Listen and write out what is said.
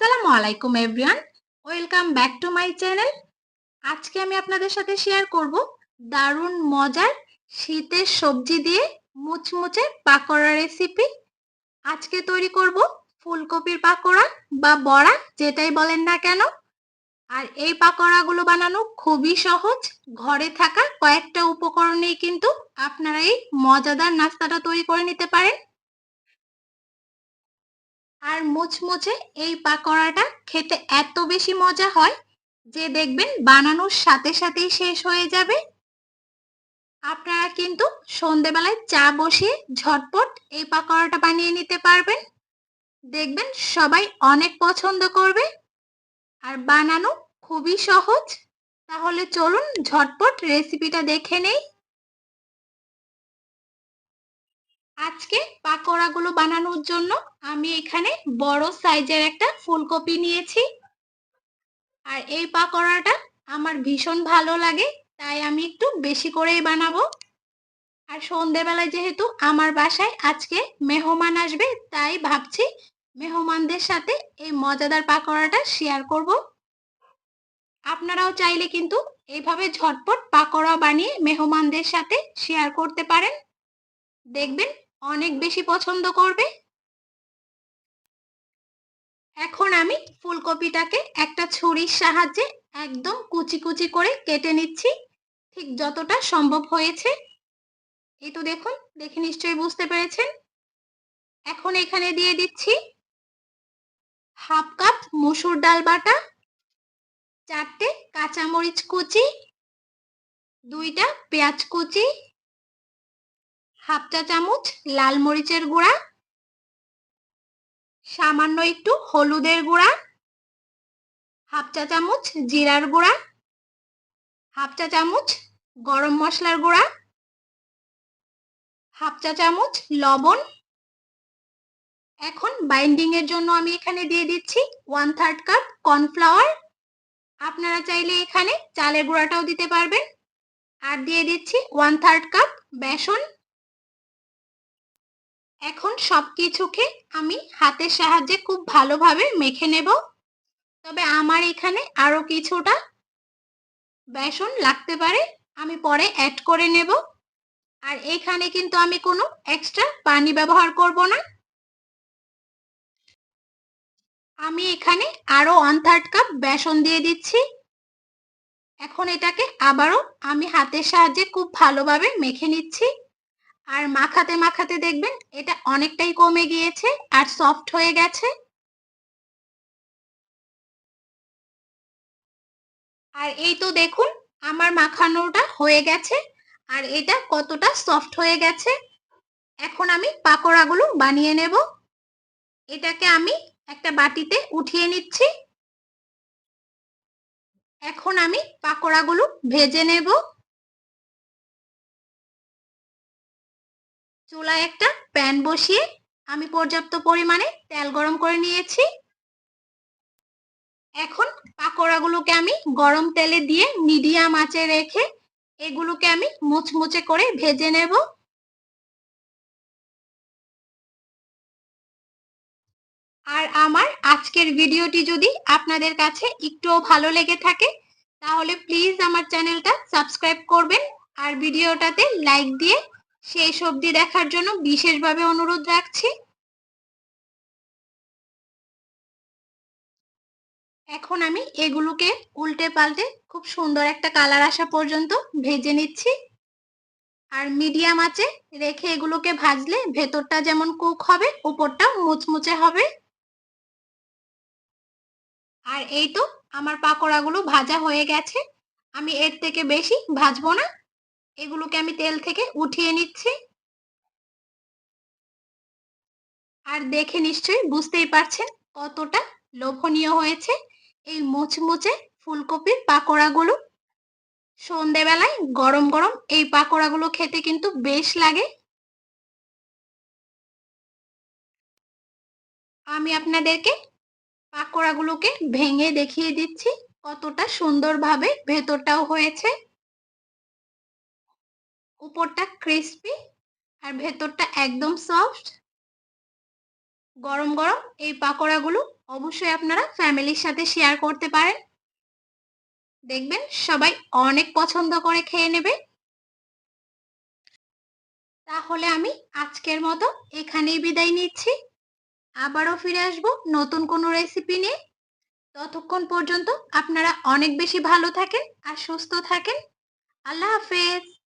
আসসালামু আলাইকুম everyone. Welcome back to my channel. আজকে আমি আপনাদের সাথে শেয়ার করব দারুণ মজার শীতের সবজি দিয়ে মুচমুচে পাকোড়া রেসিপি আজকে তৈরি করব ফুলকপির পাকোড়া বা বড়া, যেটাই বলেন না কেন। আর এই পাকোড়াগুলো বানানো খুবই সহজ। ঘরে থাকা কয়েকটা উপকরণেই কিন্তু আপনারা এই মজাদার নাস্তাটা তৈরি করে নিতে পারেন। আর মুচমুচে এই পাকোড়াটা খেতে এত বেশি মজা হয় যে দেখবেন বানানোর সাথে সাথেই শেষ হয়ে যাবে। আপনারা কিন্তু সন্ধেবেলায় চা বসিয়ে ঝটপট এই পাকোড়াটা বানিয়ে নিতে পারবেন। দেখবেন সবাই অনেক পছন্দ করবে। আর বানানো খুবই সহজ। তাহলে চলুন ঝটপট রেসিপিটা দেখে নেই। আজকে পাকোড়াগুলো বানানোর জন্য আমি এখানে বড় সাইজের একটা ফুলকপি নিয়েছি। আর এই পাকোড়াটা আমার ভীষণ ভালো লাগে, তাই আমি একটু বেশি করেই বানাবো। আর সন্ধেবেলায় যেহেতু আমার বাসায় আজকে মেহমান আসবে, তাই ভাবছি মেহমানদের সাথে এই মজাদার পাকোড়াটা শেয়ার করব। আপনারাও চাইলে কিন্তু এইভাবে ঝটপট পাকোড়া বানিয়ে মেহমানদের সাথে শেয়ার করতে পারেন। দেখবেন অনেক বেশি পছন্দ করবে? এখন আমি ফুলকপিটাকে একটা ছুরির সাহায্যে একদম কুচি কুচি করে কেটে নিচ্ছি, ঠিক যতটা সম্ভব হয়েছে। এই তো দেখুন, দেখে নিশ্চয়ই বুঝতে পেরেছেন। এখন এখানে দিয়ে দিচ্ছি হাফ কাপ মসুর ডাল বাটা, চারটে কাঁচামরিচ কুচি, দুইটা পেঁয়াজ কুচি হাফ চা চামচ লাল মরিচের গুঁড়া, সামান্য একটু হলুদের গুঁড়া হাফ চা চামচ জিরার গুঁড়া হাফ চা চামচ গরম মশলার গুঁড়া হাফ চা চামচ লবণ। এখন বাইন্ডিং এর জন্য আমি এখানে দিয়ে দিচ্ছি ওয়ান থার্ড কাপ কর্নফ্লাওয়ার। আপনারা চাইলে এখানে চালের গুঁড়াটাও দিতে পারবেন। আর দিয়ে দিচ্ছি ওয়ান থার্ড কাপ বেসন। এখন সব কিছুকে আমি হাতের সাহায্যে খুব ভালোভাবে মেখে নেব। তবে আমার এখানে আরও কিছুটা বেসন লাগতে পারে, আমি পরে অ্যাড করে নেব। আর এখানে কিন্তু আমি কোনো এক্সট্রা পানি ব্যবহার করব না। আমি এখানে আরও ওয়ান থার্ড কাপ বেসন দিয়ে দিচ্ছি। এখন এটাকে আবারও আমি হাতের সাহায্যে খুব ভালোভাবে মেখে নিচ্ছি। আর মাখাতে মাখাতে দেখবেন এটা অনেকটাই কমে গিয়েছে আর সফট হয়ে গেছে। আর এই তো দেখুন আমার মাখানোটা হয়ে গেছে আর এটা কতটা সফট হয়ে গেছে। এখন আমি পাকোড়াগুলো বানিয়ে নেব। এটাকে আমি একটা বাটিতে উঠিয়ে নিচ্ছি। এখন আমি পাকোড়াগুলো ভেজে নেব। চুলায় একটা প্যান বসিয়ে আমি পর্যাপ্ত পরিমাণে তেল গরম করে নিয়েছি। এখন পাকোড়াগুলোকে আমি গরম তেলে দিয়ে মিডিয়াম আঁচে রেখে এগুলোকে আমি মুচমুচে করে ভেজে নেব। আর আমার আজকের ভিডিওটি যদি আপনাদের কাছে একটুও ভালো লেগে থাকে, তাহলে প্লিজ আমার চ্যানেলটা সাবস্ক্রাইব করবেন আর ভিডিওটাতে লাইক দিয়ে শেষ সবজি দেখার জন্য বিশেষভাবে অনুরোধ রাখছি। এখন আমি এগুলোকে উল্টে পাল্টে খুব সুন্দর একটা কালার আসা পর্যন্ত ভেজে নিচ্ছি। আর মিডিয়াম আছে রেখে এগুলোকে ভাজলে ভেতরটা যেমন কুক হবে উপরটা মুচমুচে হবে। আর এই তো আমার পাকোড়াগুলো ভাজা হয়ে গেছে। আমি এর থেকে বেশি ভাজবো না। এগুলোকে আমি তেল থেকে উঠিয়ে নিচ্ছি। আর দেখে নিশ্চয়ই বুঝতেই পারছেন কতটা লোভনীয় হয়েছে এই মুচমুচে ফুলকপির পাকোড়াগুলো। সন্ধেবেলায় গরম গরম এই পাকোড়াগুলো খেতে কিন্তু বেশ লাগে। আমি আপনাদেরকে পাকোড়াগুলোকে ভেঙে দেখিয়ে দিচ্ছি কতটা সুন্দরভাবে ভেতরটাও হয়েছে। উপরটা ক্রিস্পি আর ভেতরটা একদম সফট গরম গরম এই পাকোড়াগুলো অবশ্যই আপনারা ফ্যামিলির সাথে শেয়ার করতে পারেন। দেখবেন সবাই অনেক পছন্দ করে খেয়ে নেবে। তাহলে আমি আজকের মতো এখানেই বিদায় নিচ্ছি। আবারও ফিরে আসব নতুন কোনো রেসিপি নিয়ে। ততক্ষণ পর্যন্ত আপনারা অনেক বেশি ভালো থাকেন আর সুস্থ থাকেন। আল্লাহ হাফেজ।